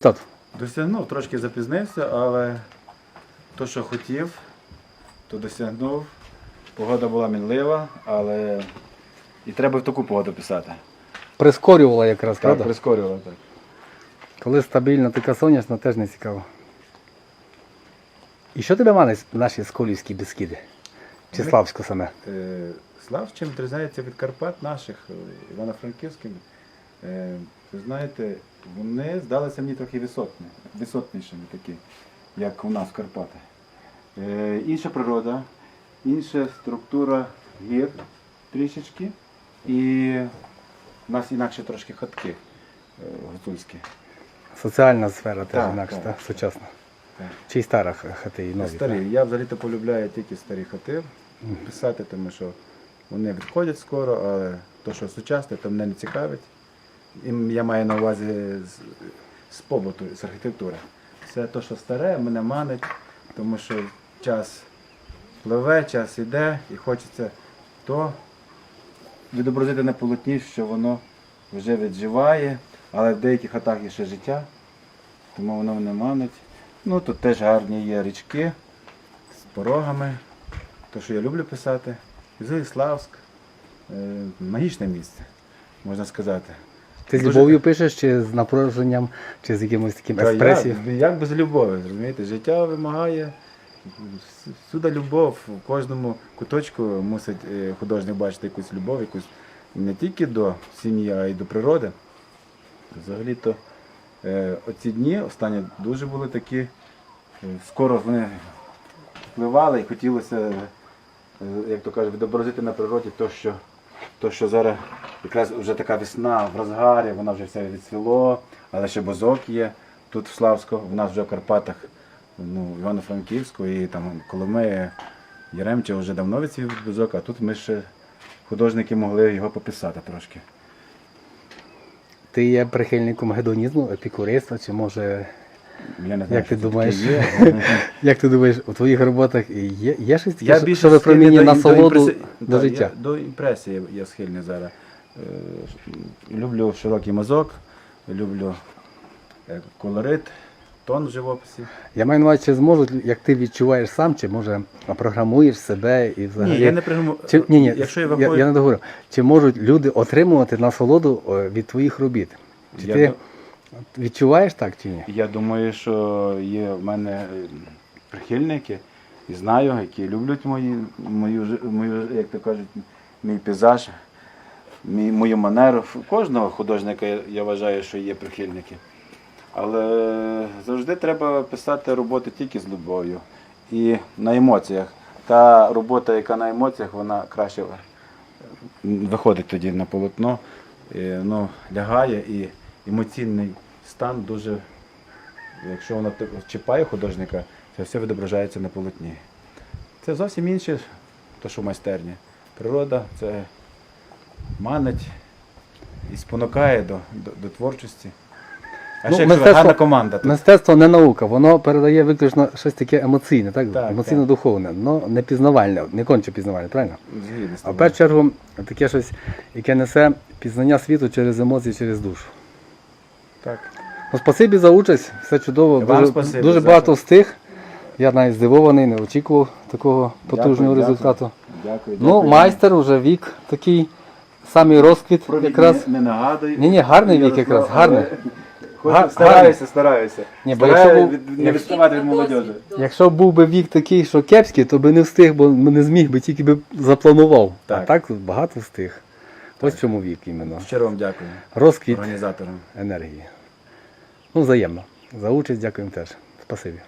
Тат, Досягнув, трошки запізнився, але то, що хотів, то досягнув. Погода була мінлива, але і треба в таку погоду писати. прискорювала якраз, Так, правда? прискорювало так. Коли стабільна така сонячна, теж не цікаво. І що тебе манить наші сколівські біскіди? Чи Ми- Славську саме? Е, Слав чим відрізняється від Карпат наших, е, Івано-Франківських. Е, ви знаєте, вони здалися мені трохи висотні, висотнішими такі, як у нас в Карпатах. Е, інша природа, інша структура гір трішечки. І в нас інакше трошки хатки е, гуцульські. Соціальна сфера теж Так, інакша, так. так, сучасна. Так. Чи й стара хати і нові. Старі. Я взагалі-то полюбляю тільки старі хати писати, тому що вони відходять скоро, але то, що сучасне, то мене не цікавить. Я маю на увазі з, з побуту, з архітектури. Все те, що старе, мене манить, тому що час пливе, час іде і хочеться то відобразити на полотні, що воно вже відживає, але в деяких хатах є ще життя, тому воно мене манить. Ну, тут теж гарні є річки з порогами. То, що я люблю писати. Зоїславськ. Е, магічне місце, можна сказати. Ти з Дуже- любов'ю пишеш, чи з напруженням, чи з якимось таким Та експресією? Я, як без любові, розумієте? Життя вимагає. Всюди любов, в кожному куточку мусить е, художник бачити якусь любов, якусь не тільки до сім'ї, а й до природи. Взагалі-то е, оці дні останні дуже були такі, е, скоро вони впливали і хотілося, е, як то кажуть, відобразити на природі те, що, то, що зараз якраз вже така весна в розгарі, вона вже все відсвіло, але ще бозок є тут в Славську, в нас вже в Карпатах, ну, в Івано-Франківську і там Коломиї, Яремче вже давно відсвів бозок, а тут ми ще художники могли його пописати трошки. Ти є прихильником гедонізму, епікуристства, чи може, Я не знаю, як ти що це думаєш, таке є. як ти думаєш, у твоїх роботах є, є щось таке, Я що- більше що випромінює схильний до- насолоду імпреси- до Так, життя? Я, до імпресії я схильний зараз. Е, Люблю широкий мазок, люблю е, колорит, тон в живописі. Я маю на увазі, чи зможуть, як ти відчуваєш сам, чи може програмуєш себе і взагалі. Ні, я не прийму. Чи, ні, ні, Якщо я я, виходжу, я не договорю. Чи можуть люди отримувати насолоду е, від твоїх робіт? Чи Я ти ду- відчуваєш так чи ні? Я думаю, що є в мене е, прихильники і знаю, які люблять мої, мою, мою, як то кажуть, мій пейзаж, мій, мою манеру. Кожного художника я, вважаю, що є прихильники. Але завжди треба писати роботи тільки з любов'ю і на емоціях. Та робота, яка на емоціях, вона краще виходить тоді на полотно, е, ну, лягає і емоційний стан дуже, якщо воно чіпає художника, це все відображається на полотні. Це зовсім інше, то що в майстерні. Природа це манить і спонукає до, до, до творчості. А Ну, ще мистецтво- гарна команда. То Мистецтво не наука, воно передає виключно щось таке емоційне, так? Так, Емоційно-духовне, але не пізнавальне, не конче пізнавальне, правильно? згідно А в першу чергу таке щось, яке несе пізнання світу через емоції, через душу. Так. Ну, спасибі за участь, все чудово. Вам дуже спасибі дуже за- багато встиг. Я навіть здивований, не очікував такого потужного Дякую, результату. Дякую. Ну, дякую. майстер уже вік такий, самий розквіт Про вік якраз. не, не нагадую. Ні-ні, гарний вік якраз, гарний. хоч стараюся, стараюся. Ні, бо якщо був- від- не відставати від молодежі. Якщо був би вік такий, що кепський, то би не встиг, бо не зміг би, тільки би запланував. А Так. так багато встиг. Ось чому вік іменно. Щиро вам дякую. Розквіт Організаторам. енергії. Ну, взаємно. За участь дякуємо теж. Спасибі.